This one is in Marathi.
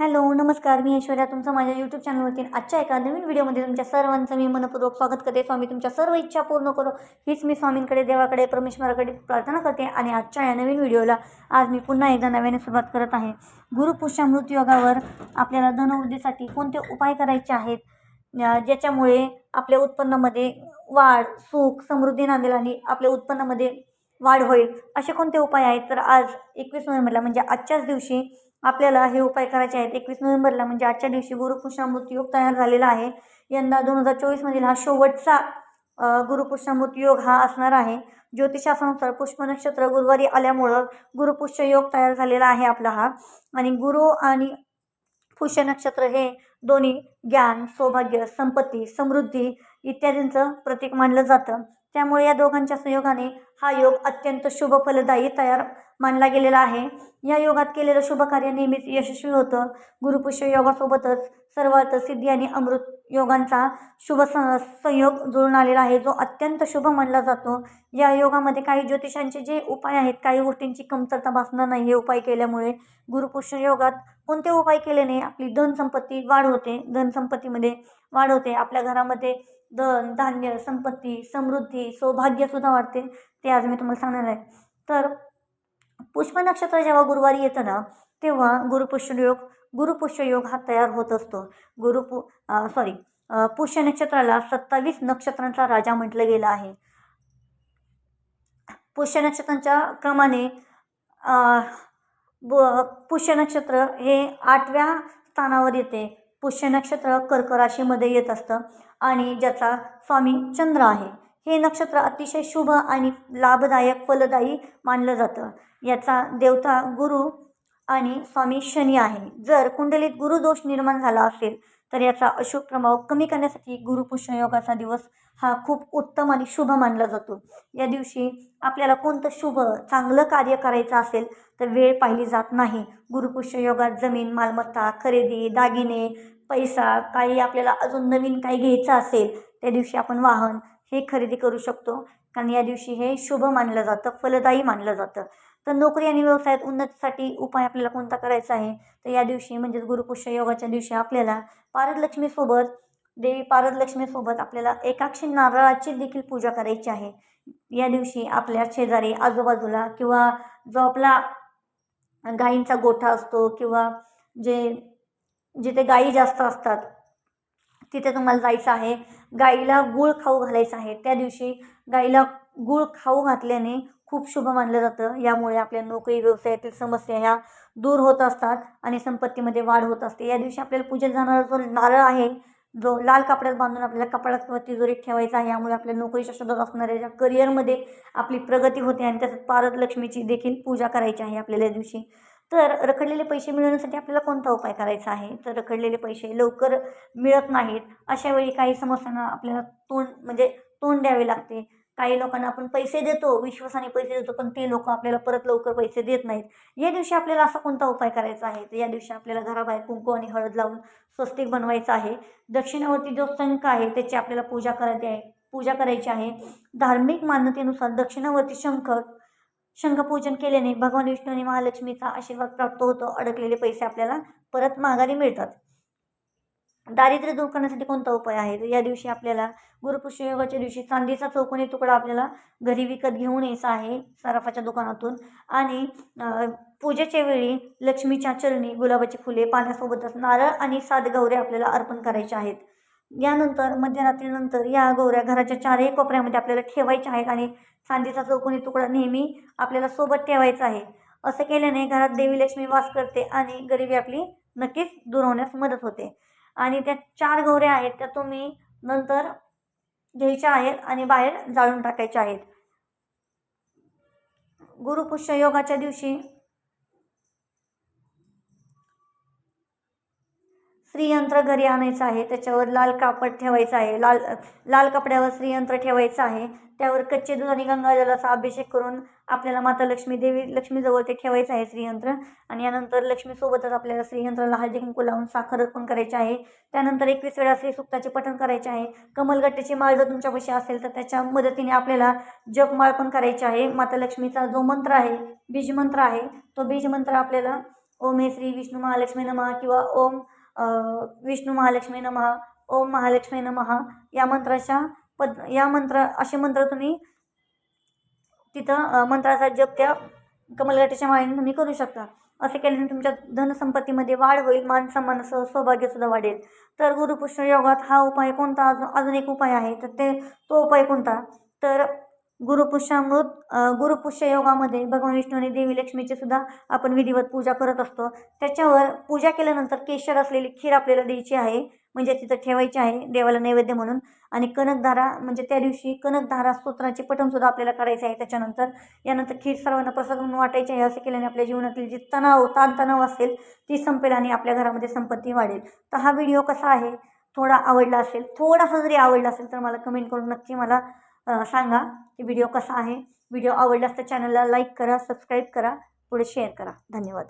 हॅलो नमस्कार मी ऐश्वर्या तुमचं माझ्या यूट्यूब चॅनलवरती आजच्या एका नवीन व्हिडिओमध्ये तुमच्या सर्वांचं मी मनपूर्वक स्वागत करते. स्वामी तुमच्या सर्व इच्छा पूर्ण करो. हीच मी स्वामींकडे देवाकडे परमेश्वराकडे प्रार्थना करते आणि आजच्या या नवीन व्हिडिओला आज मी पुन्हा एकदा नव्याने सुरुवात करत आहे. गुरुपुष्यामृत योगावर आपल्याला धनवृद्धीसाठी कोणते उपाय करायचे आहेत? ज्याच्यामुळे आपल्या उत्पन्नामध्ये वाढ सुख समृद्धी नांदेल आणि आपल्या उत्पन्नामध्ये वाढ होईल. असे कोणते उपाय आहेत? तर आज एकवीस नोव्हेंबरला म्हणजे आजच्याच दिवशी आपल्याला हे उपाय करायचे आहेत. एकवीस नोव्हेंबरला म्हणजे आजच्या दिवशी गुरुपुष्यामृत योग तयार झालेला आहे. यंदा दोन हजार चोवीसमधील हा शेवटचा अ, गुरुपुष्यामृत योग हा असणार आहे. ज्योतिषानुसार पुष्प नक्षत्र गुरुवारी आल्यामुळं गुरुपुष्य योग तयार झालेला आहे आपला हा. आणि गुरु आणि पुष्य नक्षत्र हे दोन्ही ज्ञान सौभाग्य संपत्ती समृद्धी इत्यादींचं प्रतीक मानलं जातं. त्यामुळे या दोघांच्या संयोगाने हा योग अत्यंत शुभ फलदायी तयार मानला गेलेला आहे. या योगात केलेलं शुभ कार्य नेहमीच यशस्वी होतं. गुरुपुष्य योगासोबतच सर्वार्थ सिद्धी आणि अमृत योगांचा शुभ स संयोग जुळून आलेला आहे जो अत्यंत शुभ मानला जातो. या योगामध्ये काही ज्योतिषांचे जे उपाय आहेत काही गोष्टींची कमतरता भासणार नाही हे उपाय केल्यामुळे गुरुपुष्य योगात कोणते उपाय केल्याने आपली धनसंपत्ती वाढ होते. धनसंपत्तीमध्ये वाढ होते. आपल्या घरामध्ये धन धान्य संपत्ती समृद्धी सौभाग्यसुद्धा वाढते. ते आज मी तुम्हाला सांगणार आहे. तर पुष्प नक्षत्र जेव्हा गुरुवारी येतं ना तेव्हा गुरुपुष्य योग गुरुपुष्य योग हा तयार होत असतो. गुरुपु सॉरी पुष्य नक्षत्राला सत्तावीस नक्षत्रांचा राजा म्हटलं गेलं आहे. पुष्य नक्षत्रांच्या क्रमाने ब पुष्य नक्षत्र हे आठव्या स्थानावर येते. पुष्य नक्षत्र कर्क राशीमध्ये येत असतं आणि ज्याचा स्वामी चंद्र आहे. हे नक्षत्र अतिशय शुभ आणि लाभदायक फलदायी मानलं जातं. याचा देवता गुरु आणि स्वामी शनी आहे. जर कुंडलीत गुरुदोष निर्माण झाला असेल तर याचा अशुभ प्रभाव कमी करण्यासाठी गुरुपुष्य योगाचा दिवस हा खूप उत्तम आणि शुभ मानला जातो. या दिवशी आपल्याला कोणतं शुभ चांगलं कार्य करायचं असेल तर वेळ पाहिली जात नाही. गुरुपुष्य योगात जमीन मालमत्ता खरेदी दागिने पैसा काही आपल्याला अजून नवीन काही घ्यायचं असेल त्या दिवशी आपण वाहन हे खरेदी करू शकतो. कारण या दिवशी हे शुभ मानलं जातं फलदायी मानलं जातं. तर नोकरी आणि व्यवसायात उन्नतीसाठी उपाय आपल्याला कोणता करायचा आहे? तर या दिवशी म्हणजेच गुरुपुष्य योगाच्या दिवशी आपल्याला पारदलक्ष्मीसोबत देवी पारदलक्ष्मीसोबत आपल्याला एकाक्षी नारळाची देखील पूजा करायची आहे. या दिवशी आपल्या शेजारी आजूबाजूला किंवा जो आपला गाईंचा गोठा असतो किंवा जे जिथे गायी जास्त असतात तिथे तुम्हाला जायचं आहे. गाईला गूळ खाऊ घालायचं आहे. त्या दिवशी गाईला गूळ खाऊ घातल्याने खूप शुभ मानलं जातं. यामुळे आपल्या नोकरी व्यवसायातील समस्या ह्या दूर होत असतात आणि संपत्तीमध्ये वाढ होत असते. या दिवशी आपल्याला पूजेत जाणारा जो नारळ आहे जो लाल कपड्यात बांधून आपल्याला कपड्यात किंवा तिजोरीत ठेवायचा आहे यामुळे आपल्या नोकरीच्या शोधात असणाऱ्या ज्या करिअरमध्ये आपली प्रगती होते आणि त्याच्यात पारद लक्ष्मीची देखील पूजा करायची आहे आपल्याला या दिवशी. तर रखडलेले पैसे मिळवण्यासाठी आपल्याला कोणता उपाय करायचा आहे? तर रखडलेले पैसे लवकर मिळत नाहीत अशा वेळी काही समस्यांना आपल्याला तोंड म्हणजे तोंड द्यावे लागते. काही लोकांना आपण पैसे देतो विश्वासाने पैसे देतो पण ते लोक आपल्याला परत लवकर पैसे देत नाहीत. या दिवशी आपल्याला असा कोणता उपाय करायचा आहे? तर या दिवशी आपल्याला घराबाहेर कुंकू आणि हळद लावून स्वस्तिक बनवायचं आहे. दक्षिणावरती जो संख आहे त्याची आपल्याला पूजा करायची आहे पूजा करायची आहे. धार्मिक मान्यतेनुसार दक्षिणावरती शंख शंखपूजन केल्याने भगवान विष्णू आणि महालक्ष्मीचा आशीर्वाद प्राप्त होतो. अडकलेले पैसे आपल्याला परत माघारी मिळतात. दारिद्र्य दूर करण्यासाठी कोणता उपाय आहे? तर या दिवशी आपल्याला गुरुपुष्य योगाच्या दिवशी चांदीचा चौकोनी तुकडा आपल्याला घरी विकत घेऊन यायचा आहे सराफाच्या दुकानातून. आणि पूजेच्या वेळी लक्ष्मीच्या चरणी गुलाबाची फुले पाण्यासोबतच नारळ आणि सात गौरे आपल्याला अर्पण करायचे आहेत. यानंतर मध्यरात्रीनंतर या गौऱ्या घराच्या चारही कोपऱ्यामध्ये आपल्याला ठेवायच्या आहेत आणि चांदीचा चौकोनी तुकडा नेहमी आपल्याला सोबत ठेवायचा आहे. असं केल्याने घरात देवी लक्ष्मी वास करते आणि गरिबी आपली नक्कीच दूर होण्यास मदत होते. आणि त्या चार गौऱ्या आहेत त्या तुम्ही नंतर घ्यायच्या आहेत आणि बाहेर जाळून टाकायच्या आहेत. गुरुपुष्य योगाच्या दिवशी श्रीयंत्र घरी आणायचं आहे त्याच्यावर लाल कापड ठेवायचं आहे लाल लाल कपड्यावर श्रीयंत्र ठेवायचं आहे त्यावर कच्चे दूध आणि गंगाजलाचा अभिषेक करून आपल्याला माता लक्ष्मी देवी लक्ष्मीजवळ ते ठेवायचं आहे श्रीयंत्र. आणि यानंतर लक्ष्मीसोबतच आपल्याला श्रीयंत्राला हळदी कुंकू लावून साखर अर्पण करायची आहे. त्यानंतर एकवीस वेळा श्री सुक्ताचे पठण करायचे आहे. कमलगट्ट्याची माळ जर तुमच्यापाशी असेल तर त्याच्या मदतीने आपल्याला जपमाळ पण करायची आहे. माता लक्ष्मीचा जो मंत्र आहे बीजमंत्र आहे तो बीजमंत्र आपल्याला ओम हे श्री विष्णू महालक्ष्मी नमा किंवा ओम विष्णू महालक्ष्मी नमः ओम महालक्ष्मी नमः या मंत्राच्या पद या मंत्र असे मंत्र तुम्ही तिथं मंत्राचा जप त्या कमलगटाच्या माळीने तुम्ही करू शकता. असे केल्याने तुमच्या धनसंपत्तीमध्ये वाढ होईल मान सन्मानासह सौभाग्यसुद्धा वाढेल. तर गुरुपुष्ण योगात हा उपाय कोणता? अजून अजून एक उपाय आहे तर ते तो उपाय कोणता? तर गुरुपुष्यामृत गुरुपुष्य योगामध्ये भगवान विष्णूने देवी लक्ष्मीची सुद्धा आपण विधिवत पूजा करत असतो. त्याच्यावर पूजा केल्यानंतर केशर असलेली खीर आपल्याला द्यायची आहे. म्हणजे तिथं ठेवायची आहे देवाला नैवेद्य म्हणून. आणि कनकधारा म्हणजे त्या दिवशी कनकधारा स्तोत्राचे पठणसुद्धा आपल्याला करायचे आहे. त्याच्यानंतर यानंतर खीर सर्वांना प्रसाद म्हणून वाटायची आहे. असं केल्याने आपल्या जीवनातील जी तणाव ताणतणाव असेल ती संपेल आणि आपल्या घरामध्ये संपत्ती वाढेल. तर हा व्हिडिओ कसा आहे? थोडा आवडला असेल थोडासा जरी आवडला असेल तर मला कमेंट करून नक्की मला सांगा की व्हिडिओ कसा आहे? व्हिडिओ आवडला तर चॅनलला लाईक करा सबस्क्राईब करा पुढे शेअर करा. धन्यवाद.